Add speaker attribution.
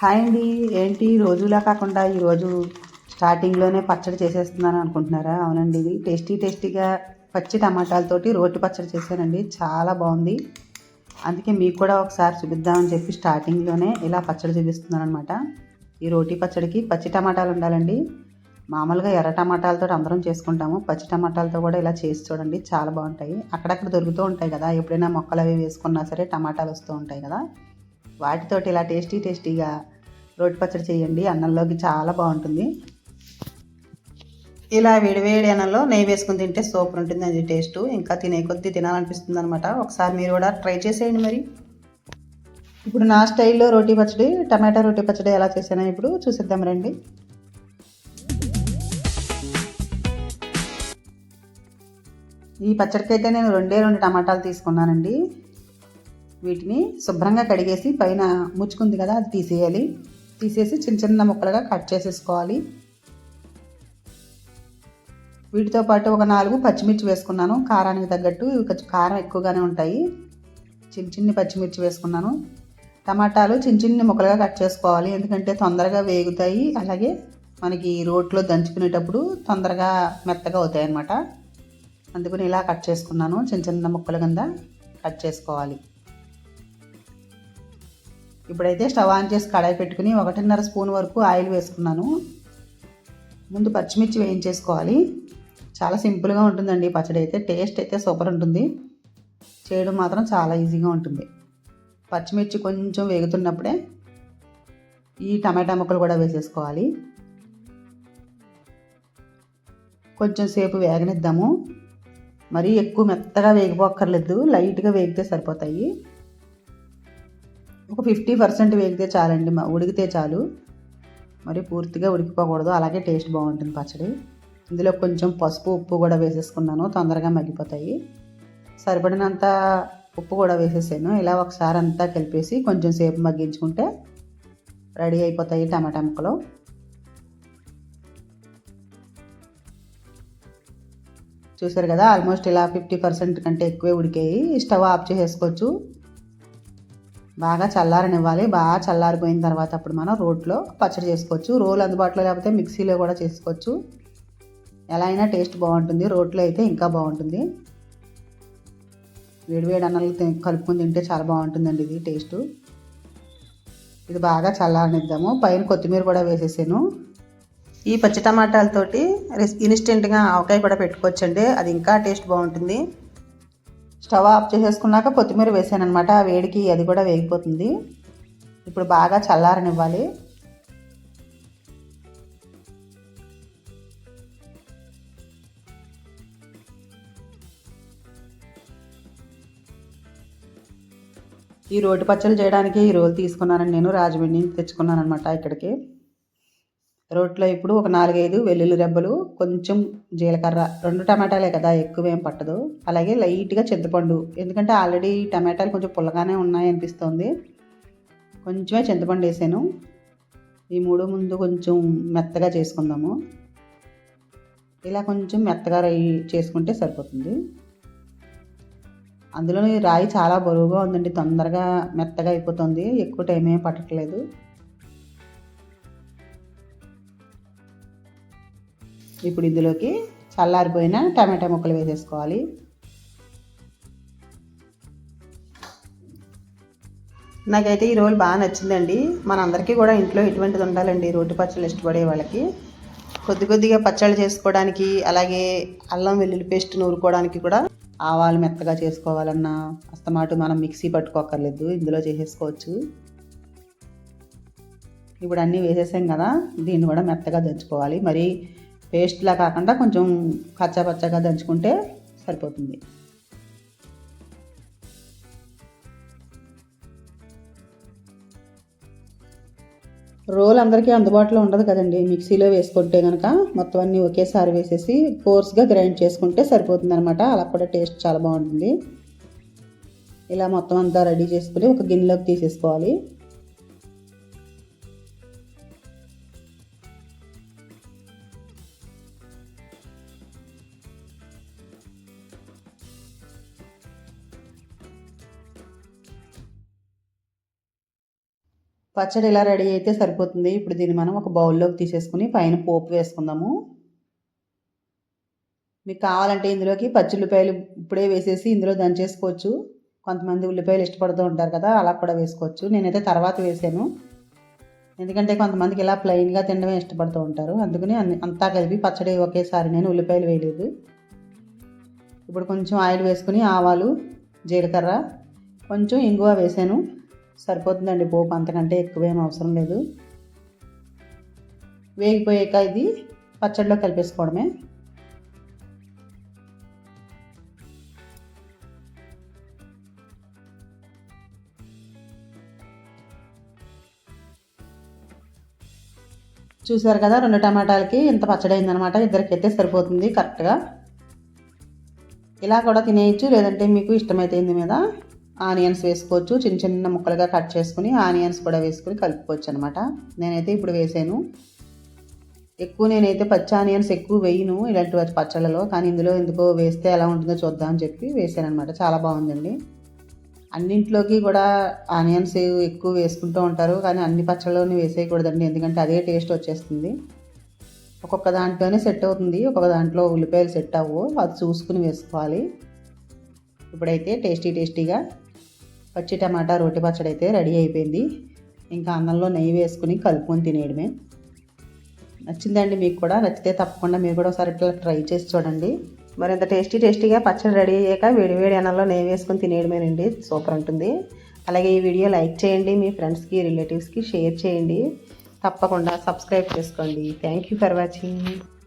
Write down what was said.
Speaker 1: Hi అండి. ఏంటి? రోజులా కాకుండా ఈరోజు స్టార్టింగ్లోనే పచ్చడి చేసేస్తున్నాను అనుకుంటున్నారా? అవునండి. ఇది టేస్టీ టేస్టీగా పచ్చి టమాటాలతోటి రోటి పచ్చడి చేశానండి. చాలా బాగుంది. అందుకే మీకు కూడా ఒకసారి చూపిద్దామని చెప్పి స్టార్టింగ్లోనే ఇలా పచ్చడి చూపిస్తున్నాను అనమాట ఈ రోటి పచ్చడికి పచ్చి టమాటాలు ఉండాలండి. మామూలుగా ఎర్ర టమాటాలతో అందరం చేసుకుంటాము. పచ్చి టమాటాలతో కూడా ఇలా చేసి చూడండి. చాలా బాగుంటాయి. అక్కడక్కడ దొరుకుతూ ఉంటాయి కదా. ఎప్పుడైనా మొక్కలు అవి వేసుకున్నా సరే టమాటాలు వస్తూ ఉంటాయి కదా. వాటితోటి ఇలా టేస్టీ టేస్టీగా రోటి పచ్చడి చేయండి. అన్నంలోకి చాలా బాగుంటుంది. ఇలా వేడివేడి అన్నంలో నెయ్యి వేసుకుని తింటే సూపర్ ఉంటుంది అది టేస్ట్. ఇంకా తినే కొద్దీ తినాలనిపిస్తుంది అనమాట ఒకసారి మీరు కూడా ట్రై చేసేయండి మరి. ఇప్పుడు నా స్టైల్లో రోటీ పచ్చడి టమాటా రోటీ పచ్చడి ఎలా చేసానో ఇప్పుడు చూసేద్దాం రండి. ఈ పచ్చడికి అయితే నేను రెండే రెండు టమాటాలు తీసుకున్నానండి. వీటిని శుభ్రంగా కడిగేసి పైన ముచ్చుకుంది కదా అది తీసేయాలి. తీసేసి చిన్న చిన్న ముక్కలుగా కట్ చేసేసుకోవాలి. వీటితో పాటు ఒక నాలుగు పచ్చిమిర్చి వేసుకున్నాను. కారానికి తగ్గట్టు ఇవి కొంచెం కారం ఎక్కువగానే ఉంటాయి. చిన్న చిన్ని పచ్చిమిర్చి వేసుకున్నాను. టమాటాలు చిన్న చిన్ని ముక్కలుగా కట్ చేసుకోవాలి. ఎందుకంటే తొందరగా వేగుతాయి. అలాగే మనకి రోట్లో దంచుకునేటప్పుడు తొందరగా మెత్తగా అవుతాయి అన్నమాట అందుకని ఇలా కట్ చేసుకున్నాను. చిన్న చిన్న ముక్కల కింద కట్ చేసుకోవాలి. ఇప్పుడైతే స్టవ్ ఆన్ చేసి కడాయి పెట్టుకుని ఒకటిన్నర స్పూన్ వరకు ఆయిల్ వేసుకున్నాను. ముందు పచ్చిమిర్చి వేయించేసుకోవాలి. చాలా సింపుల్గా ఉంటుందండి పచ్చడి అయితే. టేస్ట్ అయితే సూపర్ ఉంటుంది. చేయడం మాత్రం చాలా ఈజీగా ఉంటుంది. పచ్చిమిర్చి కొంచెం వేగుతున్నప్పుడే ఈ టమాటా ముక్కలు కూడా వేసేసుకోవాలి. కొంచెం సేపు వేగనిద్దాము. మరీ ఎక్కువ మెత్తగా వేగిపోక్కర్లేదు. లైట్గా వేగితే సరిపోతాయి. ఒక ఫిఫ్టీ పర్సెంట్ వేగితే చాలండి. ఉడికితే చాలు. మరి పూర్తిగా ఉడికిపోకూడదు. అలాగే టేస్ట్ బాగుంటుంది పచ్చడి. ఇందులో కొంచెం పసుపు ఉప్పు కూడా వేసేసుకున్నాను. తొందరగా మగ్గిపోతాయి. సరిపడినంత ఉప్పు కూడా వేసేసాను. ఇలా ఒకసారి అంతా కలిపేసి కొంచెం సేపు మగ్గించుకుంటే రెడీ అయిపోతాయి టమాటా ముక్కలు. చూసారు కదా ఆల్మోస్ట్ ఇలా ఫిఫ్టీ పర్సెంట్ కంటే ఎక్కువే ఉడికాయి. స్టవ్ ఆఫ్ చేసేసుకోవచ్చు. బాగా చల్లారనివ్వాలి. బాగా చల్లారిపోయిన తర్వాత అప్పుడు మనం రోట్లో పచ్చడి చేసుకోవచ్చు. రోల్ అందుబాటులో లేకపోతే మిక్సీలో కూడా చేసుకోవచ్చు. ఎలా అయినా టేస్ట్ బాగుంటుంది. రోట్లో అయితే ఇంకా బాగుంటుంది. వేడివేడి అన్నాలు కలుపుకొని తింటే చాలా బాగుంటుందండి ఇది టేస్ట్. ఇది బాగా చల్లారనిద్దాము. పైన కొత్తిమీర కూడా వేసేసాను. ఈ పచ్చి టమాటాలతోటి ఇన్స్టెంట్గా ఆవకాయ కూడా పెట్టుకోవచ్చండి. అది ఇంకా టేస్ట్ బాగుంటుంది. స్టవ్ ఆఫ్ చేసేసుకున్నాక కొత్తిమీర వేసాను అనమాట ఆ వేడికి అది కూడా వేగిపోతుంది. ఇప్పుడు బాగా చల్లారనివ్వాలి. ఈ రోటి పచ్చళ్ళు చేయడానికి ఈ రోజు తీసుకున్నానని నేను రాజమండ్రి నుంచి తెచ్చుకున్నాను అనమాట ఇక్కడికి. రోట్లో ఇప్పుడు ఒక నాలుగైదు వెల్లుల్లి రెబ్బలు కొంచెం జీలకర్ర. రెండు టమాటాలే కదా ఎక్కువ ఏం పట్టదు. అలాగే లైట్గా చింతపండు. ఎందుకంటే ఆల్రెడీ టమాటాలు కొంచెం పుల్లగానే ఉన్నాయి అనిపిస్తుంది కొంచెమే చింతపండు వేసాను. ఈ మూడు ముందు కొంచెం మెత్తగా చేసుకుందాము. ఇలా కొంచెం మెత్తగా రై చేసుకుంటే సరిపోతుంది. అందులో రాయి చాలా బరువుగా ఉందండి. తొందరగా మెత్తగా అయిపోతుంది. ఎక్కువ టైం ఏం పట్టట్లేదు. ఇప్పుడు ఇందులోకి చల్లారిపోయిన టమాటా ముక్కలు వేసేసుకోవాలి. నాకైతే ఈ రోల్ బాగా నచ్చిందండి. మనందరికీ కూడా ఇంట్లో ఇటువంటిది ఉండాలండి? రోటి పచ్చళ్ళు ఇష్టపడే వాళ్ళకి. కొద్ది కొద్దిగా పచ్చళ్ళు చేసుకోవడానికి అలాగే అల్లం వెల్లుల్లి పేస్ట్ నూరుకోవడానికి కూడా ఆవాలు మెత్తగా చేసుకోవాలన్నా అస్తమాటు మనం మిక్సీ పట్టుకోకర్లేదు ఇందులో చేసేసుకోవచ్చు. ఇప్పుడు అన్నీ వేసేసాం కదా దీన్ని కూడా మెత్తగా దంచుకోవాలి. మరి పేస్ట్లా కాకుండా కొంచెం కచ్చా పచ్చగా దంచుకుంటే సరిపోతుంది. రోల్ అందరికీ అందుబాటులో ఉండదు కదండి. మిక్సీలో వేసుకుంటే కనుక మొత్తం అన్నీ ఒకేసారి వేసేసి కోర్స్గా గ్రైండ్ చేసుకుంటే సరిపోతుంది అనమాట అలా కూడా టేస్ట్ చాలా బాగుంటుంది. ఇలా మొత్తం అంతా రెడీ చేసుకుని ఒక గిన్నెలోకి తీసేసుకోవాలి. పచ్చడి ఇలా రెడీ అయితే సరిపోతుంది. ఇప్పుడు దీన్ని మనం ఒక బౌల్లోకి తీసేసుకుని పైన పోపు వేసుకుందాము. మీకు కావాలంటే ఇందులోకి పచ్చి ఉల్లిపాయలు ఇప్పుడే వేసేసి ఇందులో దంచేసుకోవచ్చు. కొంతమంది ఉల్లిపాయలు ఇష్టపడుతూ ఉంటారు కదా అలా కూడా వేసుకోవచ్చు. నేనైతే తర్వాత వేసాను. ఎందుకంటే కొంతమందికి ఇలా ప్లెయిన్గా తినడమే ఇష్టపడుతూ ఉంటారు. అందుకని అంతా కలిపి పచ్చడి ఒకేసారి నేను ఉల్లిపాయలు వేయలేదు. ఇప్పుడు కొంచెం ఆయిల్ వేసుకుని ఆవాలు జీలకర్ర కొంచెం ఇంగువ వేసాను. సరిపోతుందండి పోపు అంతకంటే ఎక్కువేం అవసరం లేదు. వేగిపోయాక ఇది పచ్చడిలో కలిపేసుకోవడమే. చూసారు కదా రెండు టమాటాలకి ఇంత పచ్చడి అయిందనమాట ఇద్దరికైతే సరిపోతుంది కరెక్ట్గా. ఇలా కూడా తినేయచ్చు లేదంటే మీకు ఇష్టమైతే మీద. ఆనియన్స్ వేసుకోవచ్చు. చిన్న చిన్న ముక్కలుగా కట్ చేసుకుని ఆనియన్స్ కూడా వేసుకుని కలుపుకోవచ్చు అనమాట నేనైతే ఇప్పుడు వేసాను. ఎక్కువ నేనైతే పచ్చి ఆనియన్స్ ఎక్కువ వేయను ఇలాంటి పచ్చళ్ళలో. కానీ ఇందులో ఎందుకో వేస్తే ఎలా ఉంటుందో చూద్దాం అని చెప్పి వేసాను అనమాట చాలా బాగుందండి. అన్నింట్లోకి కూడా ఆనియన్స్ ఎక్కువ వేసుకుంటూ ఉంటారు. కానీ అన్ని పచ్చళ్ళలోని వేసేయకూడదండి. ఎందుకంటే అదే టేస్ట్ వచ్చేస్తుంది. ఒక్కొక్క దాంట్లోనే సెట్ అవుతుంది. ఒక్కొక్క దాంట్లో ఉల్లిపాయలు సెట్ అవ్వవు అది చూసుకుని వేసుకోవాలి. ఇప్పుడైతే టేస్టీ టేస్టీగా పచ్చి టమాటా రోటి పచ్చడి అయితే రెడీ అయిపోయింది. ఇంకా అన్నంలో నెయ్యి వేసుకుని కలుపుకొని తినేయడమే. నచ్చిందండి మీకు కూడా? నచ్చితే తప్పకుండా మీరు కూడా ఒకసారి ఇట్లా ట్రై చేసి చూడండి. మరి ఇంత టేస్టీ టేస్టీగా పచ్చడి రెడీ అయ్యాక వేడి వేడి అన్నంలో నెయ్యి వేసుకొని తినేయడమేనండి. సూపర్ ఉంటుంది. అలాగే ఈ వీడియో లైక్ చేయండి మీ ఫ్రెండ్స్కి రిలేటివ్స్కి షేర్ చేయండి. తప్పకుండా సబ్స్క్రైబ్ చేసుకోండి. Thank you for watching.